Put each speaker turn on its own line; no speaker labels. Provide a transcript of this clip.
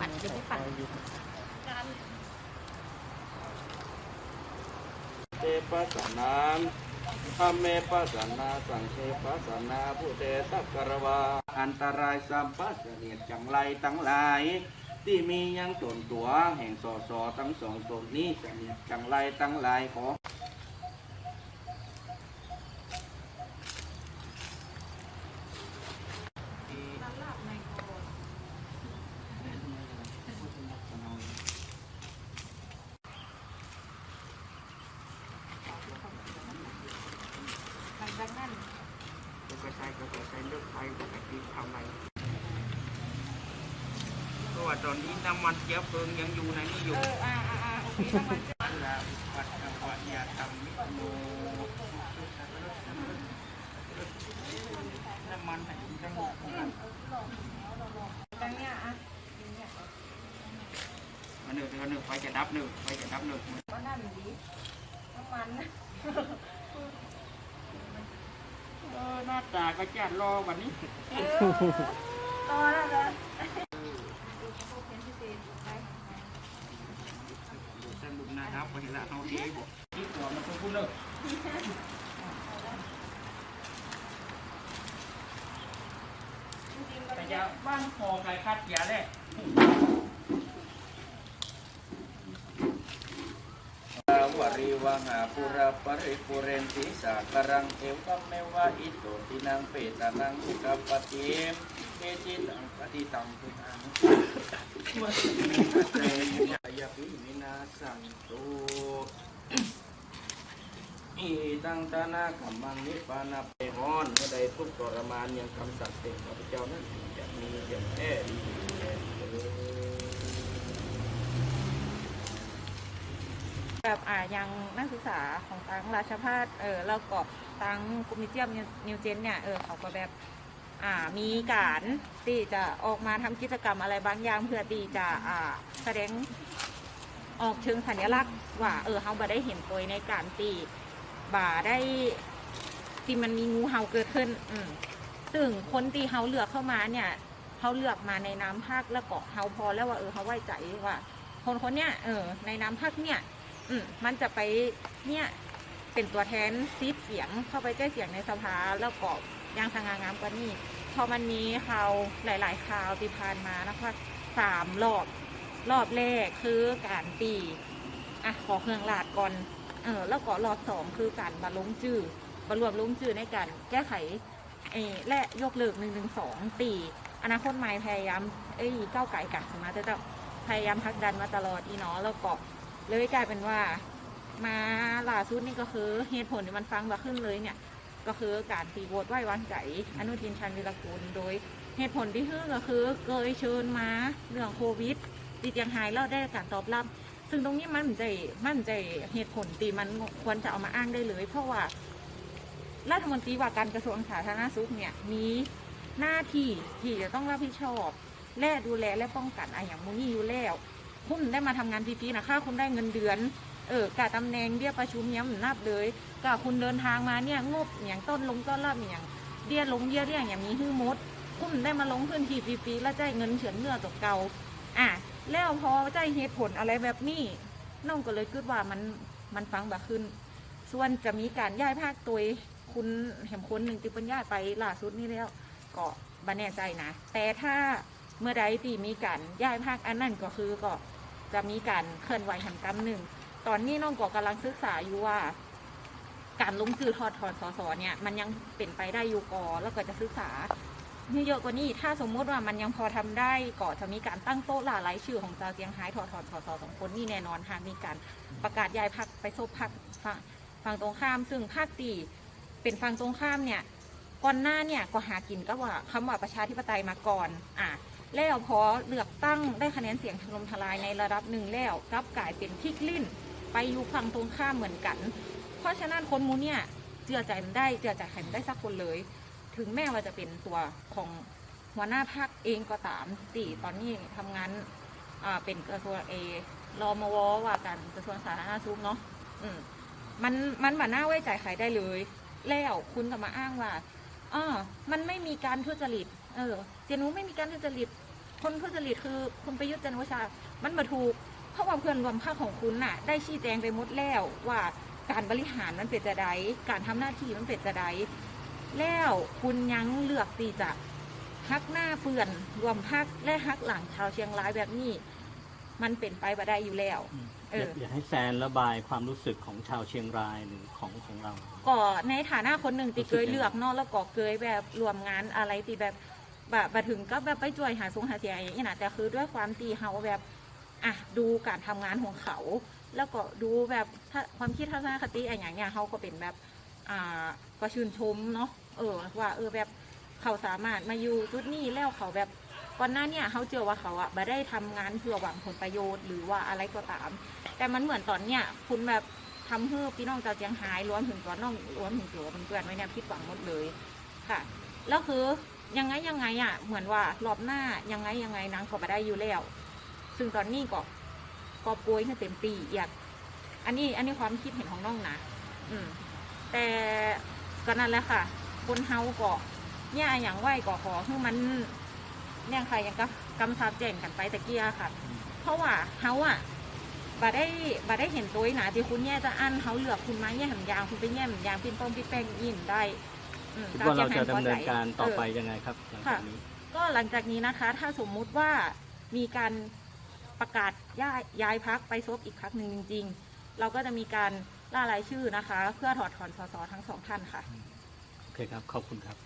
ปั่นจะไม่ปั่น
เตปัสสนังธรรมเมปัสสนาสังเทปัสสนาผู้เตสักกรวา อันตรายสัมปัสเนียจังไรทั้งหลาย ที่มียังตนตัวแห่งสอสอทั้งสองตนนี้เสนียจังไรทั้งหลายขอ
หลังจากนั้น
ก็ใช้ก็ใช้เลือกไฟปกติทำไรเพราะว่าตอนนี้น้ำมันเชื้อเพลิงยังอยู่ในนี้อ
ยู่ออ่าอ่าอ่าโอเคน้ำมันจะ
อันละวัดวัดยาธรรมมิโนน้ำมันให้จมูกของมัน
ตรงเนี้ยอะเนี่ย
อันหนึ่งหนึ่งไฟจะดับหนึ่งไฟจะดับหนึ่ง
ก็นั่นดีน้ำมัน
เออหน้าตาก็จะรอวันนี้
เออรอแล้วนะพวเป็นพิเศษไป
สรุปนะครับวันนี้ละเอาดีบอกที่ตัวมันต้องพูดเลยแต่จะบ้านคอใครคัดยาแรก ว ริวังอาปุระปริปุเรนติสากรังเอวัมเมวะอิโตตินังเปตานังอุกปปติมเอจิตังปฏิตังพุทธังวัสมิเตยายปิมินาสันตุอีตังตานาคัมมังนิปานาเปหอนเมื่อใดทุกทรมานยังคำสัตย์เต็มข้าพเจ้านั้นจะมีเจ็บแท้ดีแท้
แบบอ่ายังนักศึกษาของตังราชพัฒเออแล้วก็ตังกุมิเจียมนิวเจนเนี่ยเออเขาก็แบบอ่ามีการที่จะออกมาทำกิจกรรมอะไรบางอย่างเพื่อที่จะอ่าแสดงออกเชิงสัญลักษณ์ว่าเออเขาบ่ได้เห็นตัวในการตีบ่าได้ที่มันมีงูเห่าเกิดขึ้นอืมซึ่งคนที่เขาเลือกเข้ามาเนี่ยเขาเลือกมาในน้ำภาคแล้วก็เขาพอแล้วว่าเออเขาไว้ใจว่า คนคนเนี้ยเออในน้ำภาคเนี่ย อืมมันจะไปเนี่ยเป็นตัวแทนซีดเสียงเข้าไปใกล้เสียงในสภาแล้วก็ยังสง่างามกว่านี้พอมันมีข่าวหลาย ๆ ข่าวที่ผ่านมานะคะสามรอบรอบแรกคือการตีอะขอเครื่องลาดก่อนเออแล้วก็รอบสองคือการบรรลงจื้อบรรลวมลงจื้อในการแก้ไขเออและยกเลิกหนึ่งหนึ่งสองตีอนาคตใหม่พยายามเอ้ยก้าวไก่กันสมาแต่จะพยายามพักดันมาตลอดอีเนาะแล้วก็ เลยกลายเป็นว่ามาล่าสุดนี่ก็คือเหตุผลที่มันฟังมาขึ้นเลยเนี่ย ก็คือการตีโหวตไว้วางใจอนุทินชันวิรกูลโดยเหตุผลที่คือก็คือเคยเชิญมาเรื่องโควิดตีเจียงไฮ้แล้วได้การตอบรับ ซึ่งตรงนี้มันใจมั่นใจเหตุผลตีมันควรจะเอามาอ้างได้เลย เพราะว่ารัฐมนตรีว่าการกระทรวงสาธารณสุขเนี่ยมีหน้าที่ที่จะต้องรับผิดชอบ และดูแลและป้องกันอะอย่างมูนี่อยู่แล้ว คุณได้มาทำงานฟรีๆนะคะคุณได้เงินเดือน เออกะตำแหน่งเบี้ยประชุมย้ำนับเลยกะคุณเดินทางมาเนี่ยงบอย่างต้นลงต้นรับอย่างเบี้ยลงเบี้ยเรี่ยงอย่างมีฮื้อมดคุณได้มาลงพื้นที่ฟรีๆแล้วใจายเงินเฉือนเงื่อตกเก่าอะแล้วพอใจายเหตุผลอะไรแบบนี้น้องก็เลยคิดว่ามันมันฟังแบบขึ้น ส่วนจะมีการย้ายภาคตัวคุณแหมคนหนึ่งที่เป็นย้าไปล่าสุดนี่แล้วก็บันแน่ใจนะ แต่ถ้าเมื่อใดที่มีการย้ายภาคอันนั้นก็คือก็ จะมีการเคลื่อนไหวแห่งกรรมหนึ่ง ตอนนี้น้องก็กำลังศึกษาอยู่ว่า การลงชื่อทอดถอนสสเนี่ยมันยังเป็นไปได้อยู่ก่อแล้วก็จะศึกษาเยอะกว่านี้ถ้าสมมติว่ามันยังพอทำได้ก็จะมีการตั้งโต๊ะล่ารายชื่อของเจ้าเจียงไฮ้ถอดถอนสสสองคนนี่แน่นอนหากมีการประกาศย้ายพักไปซบพักฝั่งฝั่งตรงข้าม ซึ่งภาคตีเป็นฝั่งตรงข้ามเนี่ยก่อนหน้าเนี่ยก็หากินก็ว่าคำว่าประชาธิปไตยมาก่อนอะ แล้วพอเลือกตั้งได้คะแนนเสียงถล่มทลายในระดับหนึ่งแล้วกลับกลายเป็นพลิกลิ้น ไปอยู่ฝั่งตรงข้ามเหมือนกัน เพราะฉะนั้นคนมูเนี่ยเจือใจมันได้เจือใจใครมันได้สักคนเลย ถึงแม้ว่าจะเป็นตัวของหัวหน้าพักเองก็ตามตีตอนนี้ทำงานเป็นกระทรวงเอรอมวว่าการกระทรวงสาธารณสุขเนาะอืมมันมันมาน่าไว้ใจใครได้เลย แล้วคุณจะมาอ้างว่าอ่ามันไม่มีการทุจริต เออเจนูไม่มีการทุจริต คนทุจริตคือคุณประยุทธ์จันทร์โอชา มันมาถูก เพราะว่าเพื่อนรวมภาคของคุณน่ะ ได้ชี้แจงไปหมดแล้วว่าการบริหารมันเป็นจะไดการทำหน้าที่มันเป็นจะไดแล้วคุณยังเลือกที่จะฮักหน้าเปื่อนรวมพักและฮักหลังชาวเชียงรายแบบนี้ มันเป็นไปบ่ได้อยู่แล้ว เออ
อยากอยากให้แซนระบายความรู้สึกของชาวเชียงรายหรือของของเรา
ก็ในฐานะคนหนึ่งติ
รู้สึ
เค
ก
ย
ยังไง
เลือกเนอกแล้วก็เคยแบบรวมงานอะไรตีแบบ แบบถึงก็แบบไปจ่วยหาสงหาเสียอย่างนี้นะแต่คือด้วยความตีเฮาแบบอะดูการทำงานของเขา แล้วก็ดูแบบถ้าความคิดทัศนคติอะไรอย่างเงี้ยเขาก็เป็นแบบอ่าก็ชื่นชมเนาะเออว่าเออแบบเขาสามารถมาอยู่จุดนี้แล้วเขาแบบก่อนหน้าเนี่ยเขาเจอว่าเขาอะม่ได้ทำงานเพื่อหวังผลประโยชน์หรือว่าอะไรก็ตาม แต่มันเหมือนตอนเนี้ยคุณแบบทำให้พี่น้องชาวเจียงไฮ้รวมถึงตัวน้องรวมถึงตัวเพื่อนไว้เนี่ยผิดหวังหมดเลยค่ะแล้วคือ ยังไงยังไงอะ เหมือนว่ารอบหน้ายังไงยังไงนางก็มาได้อยู่แล้ว ซึ่งตอนนี้ก็ก็ป่วยให้เต็มปีอยากอันนี้อันนี้ความคิดเห็นของน้องนะอืม แต่ก็นั่นแหละค่ะ คนเฮาก็เนี่ยอย่างไหวก็ขอให้มันเนี่ยค่ะอย่างกับกำซับแจ้งกันไปตะเกียค่ะ เพราะว่าเฮาอะบ่ได้บ่ได้เห็นตัวหนาที่คุณแย่จะอั้นเฮาเหลือกคุณมาแย่หำยางคุณไปแย่หำยางปิ้นป้องปิ้นแป้งยินได้
คิดว่าเราจะ
ตม
ดำเนิน
ใจ
การต่อไป
เยั
งไงครับหลังจากนี้
ก็หลังจากนี้นะคะ ถ้าสมมุติว่ามีการประกาศย้ายย้ายพักไปซบอีกพักหนึ่งจริง ๆ เราก็จะมีการล่ารายชื่อนะคะ เพื่อถอดถอนสสทั้งสองท่านค่ะ
โอเคครับ ขอบคุณครับ